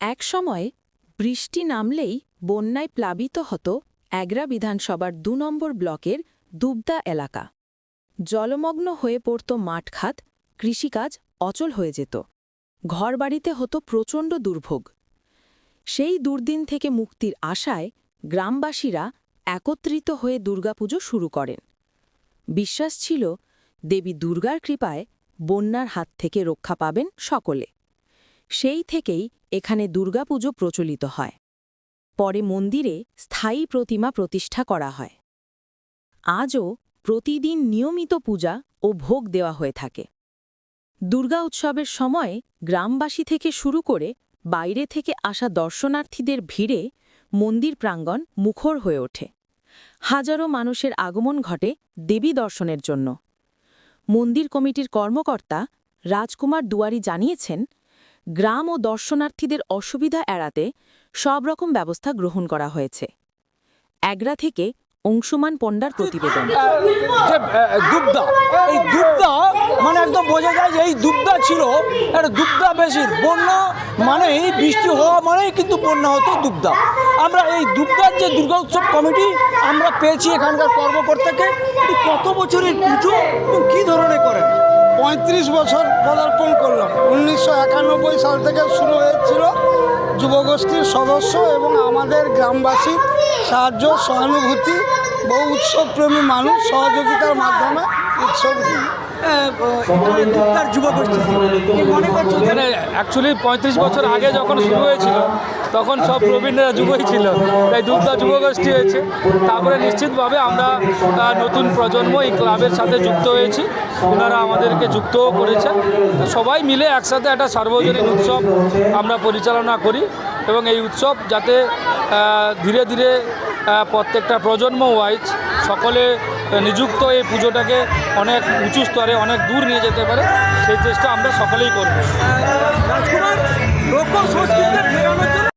এক সময় বৃষ্টি নামলেই বন্যায় প্লাবিত হতো এগরা বিধানসভার দু নম্বর ব্লকের দুবদা এলাকা। জলমগ্ন হয়ে পড়ত মাঠখাত কৃষিকাজ অচল হয়ে যেত। ঘরবাড়িতে হতো প্রচণ্ড দুর্ভোগ। সেই দুর্দিন থেকে মুক্তির আশায় গ্রামবাসীরা একত্রিত হয়ে দুর্গাপুজো শুরু করেন। বিশ্বাস ছিল দেবী দুর্গার কৃপায় বন্যার হাত থেকে রক্ষা পাবেন সকলে। সেই থেকেই এখানে দুর্গাপুজো প্রচলিত হয়। পরে মন্দিরে স্থায়ী প্রতিমা প্রতিষ্ঠা করা হয়। আজও প্রতিদিন নিয়মিত পূজা ও ভোগ দেওয়া হয়ে থাকে। দুর্গা উৎসবের সময়ে গ্রামবাসী থেকে শুরু করে বাইরে থেকে আসা দর্শনার্থীদের ভিড়ে মন্দির প্রাঙ্গণ মুখর হয়ে ওঠে। হাজারো মানুষের আগমন ঘটে দেবী দর্শনের জন্য। মন্দির কমিটির কর্মকর্তা রাজকুমার দুয়ারি জানিয়েছেন গ্রাম ও দর্শনার্থীদের অসুবিধা এড়াতে সব রকম ব্যবস্থা গ্রহণ করা হয়েছে। এগরা থেকে অংশুমান পণ্ডার প্রতিবেদন। এই দুবদা মানে একদম বোঝা যায় যে এই দুবদা ছিল একটা দুবদা বেশি বন্যা মানেই বৃষ্টি হওয়া মানেই কিন্তু বন্যা হতো দুবদা। আমরা এই দুবদার যে দুর্গা উৎসব কমিটি আমরা পেয়েছি এখানকার কর্মকর্তাকে। কত বছরের পুজো এবং কী ধরনের করেন? পঁয়ত্রিশ বছর পদার্পণ করলাম। উনিশশো একানব্বই সাল থেকে শুরু হয়েছিল যুবগোষ্ঠীর সদস্য এবং আমাদের গ্রামবাসীর সাহায্য, সহানুভূতি, বহু উৎসবপ্রেমী মানুষ সহযোগিতার মাধ্যমে উৎসব মনে করছ মানে অ্যাকচুয়ালি পঁয়ত্রিশ বছর আগে যখন শুরু হয়েছিল তখন সব প্রবীণরা যুবই ছিল। তাই দুগ্ধা যুবগোষ্ঠী হয়েছে। তারপরে নিশ্চিতভাবে আমরা নতুন প্রজন্ম এই ক্লাবের সাথে যুক্ত হয়েছি। ওনারা আমাদেরকে যুক্তও করেছেন। সবাই মিলে একসাথে একটা সার্বজনীন উৎসব আমরা পরিচালনা করি এবং এই উৎসব যাতে ধীরে ধীরে প্রত্যেকটা প্রজন্ম ওয়াইজ সকলে নিযুক্ত এই পুজোটাকে অনেক উঁচু স্তরে, অনেক দূর নিয়ে যেতে পারে, সেই চেষ্টা আমরা সকলেই করব।